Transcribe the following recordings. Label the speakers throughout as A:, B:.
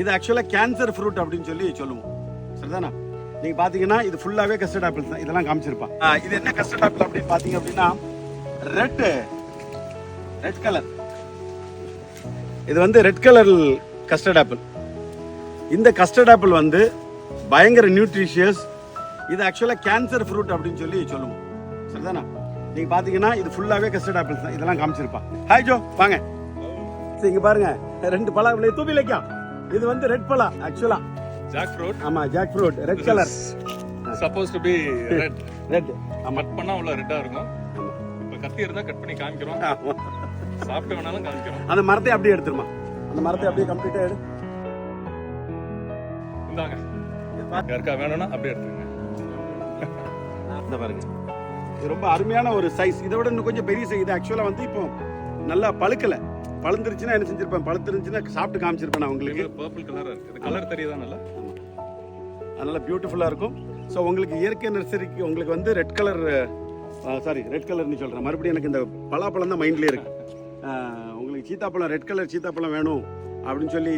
A: இது ஆக்சுவலாக cancer fruit அப்படின்னு சொல்லி சொல்லுவோம். சரிதானா? நீங்க பாத்தீங்கன்னா இது ஃபுல்லாவே கஸ்டர்ட் ஆப்பிள் தான். இதெல்லாம் காமிச்சிருப்பான் இது என்ன கஸ்டர்ட் ஆப்பிள் அப்படின்னு பாத்தீங்க அப்படின்னா ரெட் ரெட் கலர் இது வந்து ரெட் கலர் கஸ்டர்ட் ஆப்பிள் இந்த கஸ்டர்ட் ஆப்பிள் வந்து பயங்கர நியூட்ரிஷியஸ் இது ஆக்சுவலாக கேன்சர் ஃப்ரூட் அப்படின்னு சொல்லி சொல்லுவோம். சரிதானா? நீங்க பாத்தீங்கன்னா இது ஃபுல்லாவே கஸ்டர்ட் ஆப்பிள் தான். இதெல்லாம் காமிச்சிருப்பான் ஹாய் ஜோ வாங்க. சரி, இங்க பாருங்க. ரெண்டு பழம் தூவி வைக்கலாம் இது வந்து ரெட் பழம் ஆக்சுவலா
B: ஜாக் ஃப்ரூட்
A: ஆமா jackfruit red colour
B: suppose to be red
A: red
B: cut பண்ணா உள்ள ரெட்டா இருக்கும். இப்ப கத்தி இருந்தா கட் பண்ணி காமிக்கிறோம். சாப்பிட்டு வேணாலும் காமிக்கிறோம்.
A: அந்த மரத்தை அப்படியே எடுத்துருமா? அந்த மரத்தை அப்படியே கம்ப்ளீட்டா எடு.
B: இந்தாங்க. யாருக்கா வேணும்னா அப்படியே எடுத்துங்க
A: இந்த பாருங்க. இது ரொம்ப அருமையான ஒரு சைஸ் இதை விட இன்னும் கொஞ்சம் பெரிய சைஸ் இது ஆக்சுவலா வந்து இப்போ நல்லா பழுக்கல. பழுந்துருச்சுன்னா என்ன செஞ்சிருப்பேன்? பழுத்துருந்துச்சுன்னா சாப்பிட்டு காமிச்சிருப்பேன் நான் உங்களுக்கு.
B: பர்பிள் கலரா இருக்கு. இது கலர் தெரியுதா நல்லா?
A: அதனால பியூட்டிஃபுல்லாக இருக்கும். ஸோ உங்களுக்கு இயற்கை நர்சரிக்கு உங்களுக்கு வந்து ரெட் கலர் சாரி ரெட் கலர்னு சொல்கிறேன் மறுபடியும் எனக்கு இந்த பலாப்பழம் தான் மைண்ட்லேயே இருக்கு. அஹ், உங்களுக்கு சீத்தாப்பழம் ரெட் கலர் சீத்தாப்பழம் வேணும் அப்படின்னு சொல்லி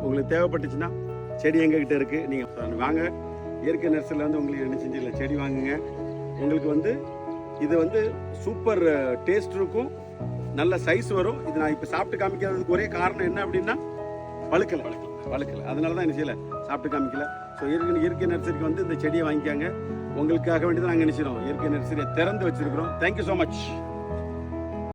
A: உங்களுக்கு தேவைப்பட்டுச்சுன்னா செடி எங்ககிட்ட இருக்குது நீங்கள் வாங்க. இயற்கை நர்சரியில் வந்து உங்களுக்கு என்ன செஞ்சிடல செடி வாங்குங்க. உங்களுக்கு வந்து இது வந்து சூப்பர் டேஸ்ட் இருக்கும். நல்ல சைஸ் வரும். இது நான் இப்போ சாப்பிட்டு காமிக்காததுக்கு ஒரே காரணம் என்ன அப்படின்னா பழுக்கல பழுக்கல அதனால தான் என்ன செய்யலை? சாப்பிட்டு காமிக்கல. ஸோ இயற்கை இயற்கை நர்சரிக்கு வந்து இந்த செடியை வாங்கிக்காங்க. உங்களுக்காக வேண்டி தான் நாங்கள் நினைச்சிரோம் இயற்கை நர்சரியை திறந்து வச்சிருக்கிறோம். Thank you so much